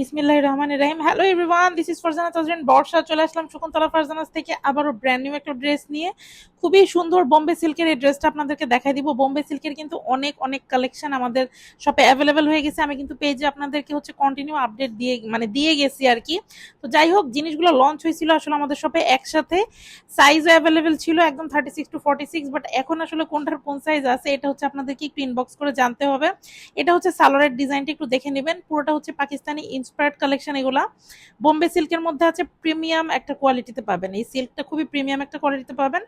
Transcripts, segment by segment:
বিসমিল্লাহ রহমান রাহিম। Hello everyone this is Farzana Tajrin Barsha চলে আসলাম শকুন্তলা ফারজানাস থেকে আবারও ব্র্যান্ড নিউ একটা ড্রেস নিয়ে। খুবই সুন্দর বোম্বে সিল্কের এই ড্রেসটা আপনাদেরকে দেখাই দিব। বোম্বে সিল্কের কিন্তু অনেক অনেক কালেকশন আমাদের শপে অ্যাভেলেবেল হয়ে গেছে। আমি কিন্তু পেজে আপনাদেরকে হচ্ছে কন্টিনিউ আপডেট দিয়ে মানে দিয়ে গেছি আর কি। তো যাই হোক, জিনিসগুলো লঞ্চ হয়েছিল আসলে আমাদের শপে একসাথে। সাইজও অ্যাভেলেবেল ছিল একদম thirty six to forty six but এখন আসলে কোনটার কোন সাইজ আছে, এটা হচ্ছে আপনাদেরকে একটু ইনবক্স করে জানতে হবে। এটা হচ্ছে সালোয়ারের ডিজাইনটা একটু দেখে নেবেন। পুরোটা হচ্ছে পাকিস্তানি ইন্সপায়ার্ড কালেকশন এগুলা। বোম্বে সিল্কের মধ্যে আছে প্রিমিয়াম একটা কোয়ালিটিতে পাবেন। এই সিল্কটা খুবই প্রিমিয়াম একটা কোয়ালিটিতে পাবেন।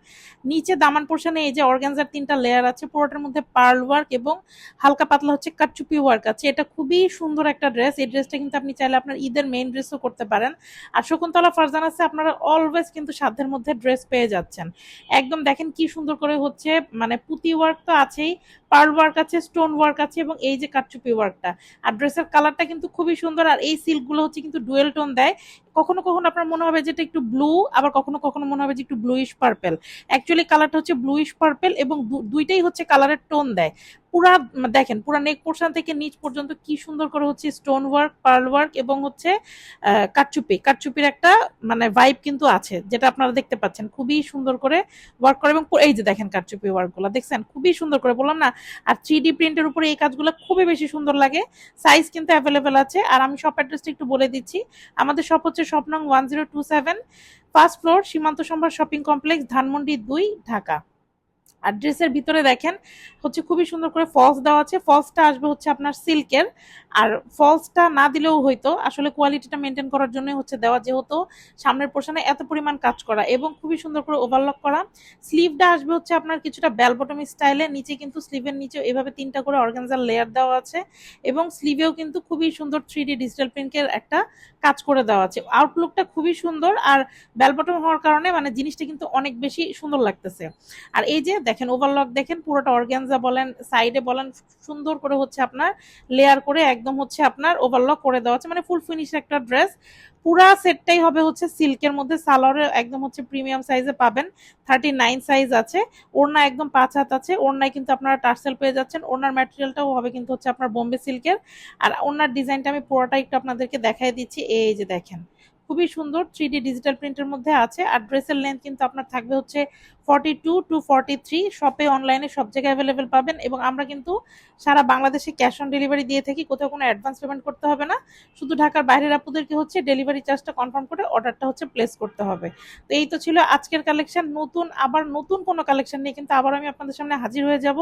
নিচে দামান পোর্শনে এই যে অর্গানজার তিনটা লেয়ার আছে, পুরোটার মধ্যে পার্ল ওয়ার্ক এবং হালকা পাতলা হচ্ছে কাটচুপি ওয়ার্ক আছে। এটা খুবই সুন্দর একটা ড্রেস এই ড্রেসটা কিন্তু আপনি চাইলে আপনার ঈদের মেইন ড্রেসও করতে পারেন। আর শকুন্তলা ফারজান আছে, আপনারা অলওয়েজ কিন্তু সাধ্যের মধ্যে ড্রেস পেয়ে যাচ্ছেন। একদম দেখেন কি সুন্দর করে হচ্ছে মানে পুঁতি ওয়ার্ক তো আছেই। পার্ল ওয়ার্ক আছে স্টোন ওয়ার্ক আছে এবং এই যে কাটচুপি ওয়ার্কটা আর ড্রেসের কালারটা কিন্তু খুবই সুন্দর আর এই সিল্কগুলো হচ্ছে কিন্তু ডুয়েল টোন দেয়। কখনো কখনো আপনার মনে হবে যেটা একটু ব্লু আবার কখনো কখনো মনে হবে যে একটু ব্লুইশ পার্পেল অ্যাকচুয়ালি কালারটা হচ্ছে ব্লুইশ পার্পেল এবং দুইটাই হচ্ছে কালারের টোন দেয়। পুরা দেখেন, পুরা নেক পোর্শন থেকে নিচ পর্যন্ত কি সুন্দর করে হচ্ছে স্টোন ওয়ার্ক পার্ল ওয়ার্ক এবং হচ্ছে কাটচুপি কাটচুপির একটা মানে ভাইব কিন্তু আছে, যেটা আপনারা দেখতে পাচ্ছেন। খুবই সুন্দর করে ওয়ার্ক করে এবং এই যে দেখেন কাটচুপি ওয়ার্কগুলো দেখছেন? খুবই সুন্দর করে, বললাম না? আর থ্রি ডি প্রিন্টের উপরে এই কাজগুলো খুবই বেশি সুন্দর লাগে। সাইজ কিন্তু অ্যাভেলেবেল আছে। আর আমি শপ অ্যাড্রেসটা একটু বলে দিচ্ছি। আমাদের শপ হচ্ছে শপ নং one zero two seven first floor Simanta Sambhar shopping complex Dhanmondi দুই, ঢাকা। আর ড্রেসের ভিতরে দেখেন, হচ্ছে খুবই সুন্দর করে ফলস দেওয়া আছে। ফলসটা আসবে হচ্ছে আপনার সিল্কের আর ফলসটা না দিলেও হয়তো, আসলে কোয়ালিটিটা মেনটেন করার জন্য হচ্ছে দেওয়া, যেহেতু সামনের পোর্শনে এত পরিমাণ কাজ করা এবং খুবই সুন্দর করে ওভারলক করা। স্লিভটা আসবে হচ্ছে আপনার কিছুটা বেল বটম স্টাইলে নিচে কিন্তু স্লিভের নিচে এভাবে তিনটা করে অর্গানজার লেয়ার দেওয়া আছে এবং স্লিভেও কিন্তু খুবই সুন্দর থ্রি ডি ডিজিটাল প্রিন্টের একটা কাজ করে দেওয়া আছে। আউটলুকটা খুবই সুন্দর আর বেল বটম হওয়ার কারণে মানে জিনিসটা কিন্তু অনেক বেশি সুন্দর লাগতেছে। আর এই যে দেখেন ওভারলক দেখেন, পুরোটা অর্গ্যানজা বলেন সাইডে বলেন, সুন্দর করে হচ্ছে আপনার লেয়ার করে একদম হচ্ছে আপনার ওভারলক করে দেওয়া আছে। মানে ফুল ফিনিশ একটা ড্রেস পুরা সেটটাই হবে হচ্ছে সিল্কের মধ্যে। সালোয়ারে একদম হচ্ছে প্রিমিয়াম সাইজে পাবেন। থার্টি নাইন সাইজ আছে। ওড়না একদম পাঁচ হাত আছে। ওড়নায় কিন্তু আপনারা টার্সেল পেয়ে যাচ্ছেন। ওড়নার ম্যাটেরিয়ালটাও হবে কিন্তু হচ্ছে আপনার বোম্বে সিল্কের। আর ওড়নার ডিজাইনটা আমি পুরোটা একটু আপনাদেরকে দেখাই দিচ্ছি। এই যে দেখেন খুবই সুন্দর থ্রি ডিজিটাল প্রিন্টের মধ্যে আছে। আর ড্রেসের লেন্থ কিন্তু আপনার থাকবে হচ্ছে forty two to forty three শপে অনলাইনে সব জায়গায় অ্যাভেলেবেল পাবেন এবং আমরা কিন্তু সারা বাংলাদেশে ক্যাশ অন ডেলিভারি দিয়ে থাকি, কোথাও কোনো অ্যাডভান্স পেমেন্ট করতে হবে না। শুধু ঢাকার বাইরের আপুদেরকে হচ্ছে ডেলিভারি চার্জটা কনফার্ম করে অর্ডারটা হচ্ছে প্লেস করতে হবে। তো এই তো ছিল আজকের কালেকশন নতুন, আবার নতুন কোনো কালেকশন নিয়ে কিন্তু আবার আমি আপনাদের সামনে হাজির হয়ে যাব।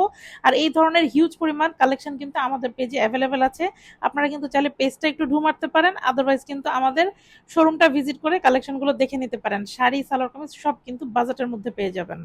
আর এই ধরনের হিউজ পরিমাণ কালেকশন কিন্তু আমাদের পেজে অ্যাভেলেবেল আছে। আপনারা কিন্তু চাইলে পেজটা একটু ঢু মারতে পারেন। আদারওয়াইজ কিন্তু আমাদের শোরুমটা ভিজিট করে কালেকশনগুলো দেখে নিতে পারেন। শাড়ি সালোয়ার কামিজ সব কিন্তু বাজেটের মধ্যে পেয়ে যাবেন।